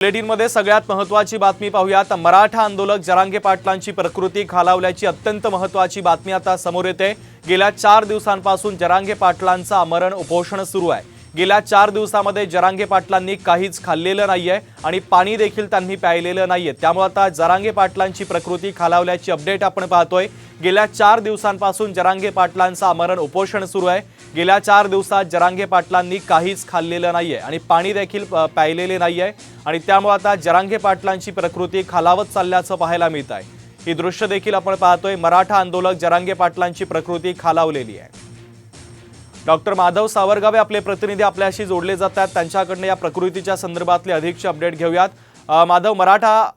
बुलेटिनमध्ये सगळ्यात महत्त्वाची बातमी पाहूयात. मराठा आंदोलक जरांगे पाटलांची प्रकृती खालावल्याची अत्यंत महत्त्वाची बातमी आता समोर येते. गेल्या चार दिवसांपासून जरांगे पाटलांचं आमरण उपोषण सुरू आहे. गेल्या चार दिवसामध्ये जरांगे पाटलांनी काहीच खाल्लेलं नाहीये आणि पाणी देखील त्यांनी प्यायलेलं नाहीये. त्यामुळे आता जरांगे पाटलांची प्रकृती खालावल्याची अपडेट आपण पाहतोय. गेल्या चार दिवसांपासून जरांगे पाटलांचं आमरण उपोषण सुरू आहे. गेल्या चार दिवसात जरांगे पाटलांनी काहीच खाल्लेलं नाहीये आणि पाणी देखील प्यायलेले प्यायलेले नाहीये. आणि त्यामुळे आता जरांगे पाटलांची प्रकृती खालावत चालल्याचं पाहायला मिळत आहे ही दृश्य देखील आपण पाहतोय. मराठा आंदोलक जरांगे पाटलांची प्रकृती खालावलेली आहे. डॉक्टर माधव सावरगावे आपले प्रतिनिधी आपल्याशी जोडले जातात. त्यांच्याकडनं या प्रकृतीच्या संदर्भातले अधिकचे अपडेट घेऊयात. माधव मराठा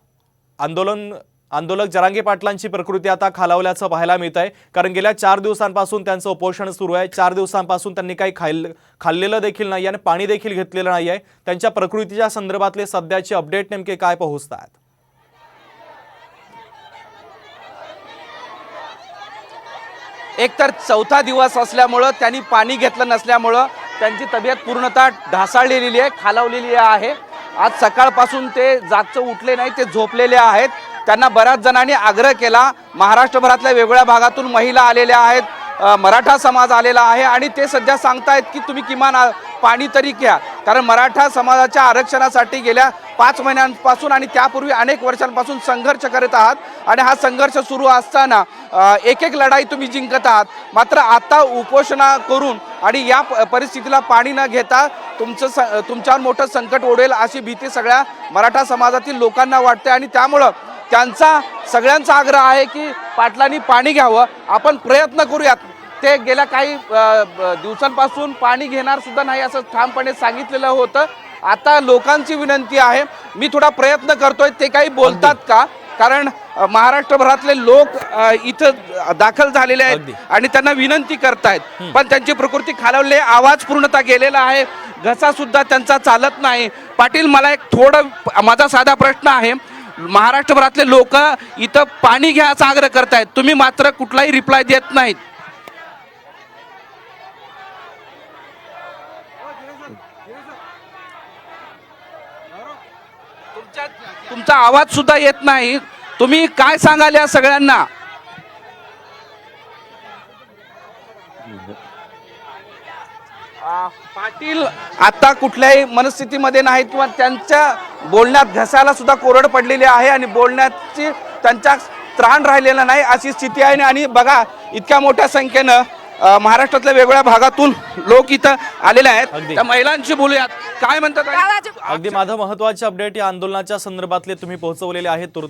आंदोलन आंदोलक जरांगे पाटलांची प्रकृती आता खालावल्याचं पाहायला मिळत आहे कारण गेल्या चार दिवसांपासून त्यांचं उपोषण सुरू आहे. चार दिवसांपासून त्यांनी काही खाल्लं खाल्लेलं देखील नाही आणि पाणी देखील घेतलेलं नाही आहे त्यांच्या प्रकृतीच्या संदर्भातले सध्याचे अपडेट नेमके काय पोहोचतात एकतर चौथा दिवस असल्यामुळं त्यांनी पाणी घेतलं नसल्यामुळं त्यांची तब्येत पूर्णतः ढासाळलेली आहे खालावलेली आहे. आज सकाळपासून ते जागचं उठले नाही ते झोपलेले आहेत. त्यांना बऱ्याच जणांनी आग्रह केला महाराष्ट्रभरातल्या वेगवेगळ्या भागातून महिला आलेल्या आहेत. मराठा समाज आलेला आहे आणि ते सध्या सांगतायत की तुम्ही किमान पाणी तरी घ्या. कारण मराठा समाजाच्या आरक्षणासाठी गेल्या पाच महिन्यांपासून आणि त्यापूर्वी अनेक वर्षांपासून संघर्ष करत आहात आणि हा संघर्ष सुरू असताना एक एक लढाई तुम्ही जिंकत आहात. मात्र आता उपोषणा करून आणि या प- परिस्थितीला पाणी न घेता तुमचं स तुमच्यावर मोठं संकट ओढेल अशी भीती सगळ्या मराठा समाजातील लोकांना वाटते आणि त्यामुळं त्यांचा सगळ्यांचा आग्रह आहे की पाटलांनी पाणी घ्यावं. आपण प्रयत्न करूयात. ते गेल्या काही दिवसांपासून पाणी घेणार सुद्धा नाही असं ठामपणे सांगितलेलं होतं. आता लोकांची विनंती आहे. मी थोडा प्रयत्न करतोय. ते काही बोलतात का? कारण महाराष्ट्रभरातले लोक इथं दाखल झालेले. आहेत आणि त्यांना विनंती करतायत. पण त्यांची प्रकृती खालावली आवाज पूर्णतः गेलेला आहे. घसा सुद्धा त्यांचा चालत नाही. पाटील मला एक थोडं माझा साधा प्रश्न आहे. महाराष्ट्रभरातले लोक इथं पाणी घ्यायचा आग्रह करतायत. तुम्ही मात्र कुठलाही रिप्लाय देत नाहीत. तुमच्या तुमचा आवाज सुद्धा येत नाही. तुम्ही काय सांगाल या सगळ्यांना? पाटील आता कुठल्याही मनस्थितीमध्ये नाहीत किंवा त्यांच्या बोलण्यात घसायला सुद्धा कोरड पडलेली आहे आणि बोलण्याची त्यांच्या त्राण राहिलेला नाही अशी स्थिती आहे आणि बघा इतक्या मोठ्या संख्येनं महाराष्ट्रातल्या वेगवेगळ्या भागातून लोक इथं आलेले आहेत अगदी. त्या महिलांशी बोलूयात काय म्हणतात? अगदी माधव महत्त्वाचे अपडेट या आंदोलनाच्या संदर्भातले तुम्ही पोहोचवलेले आहेत तूर्त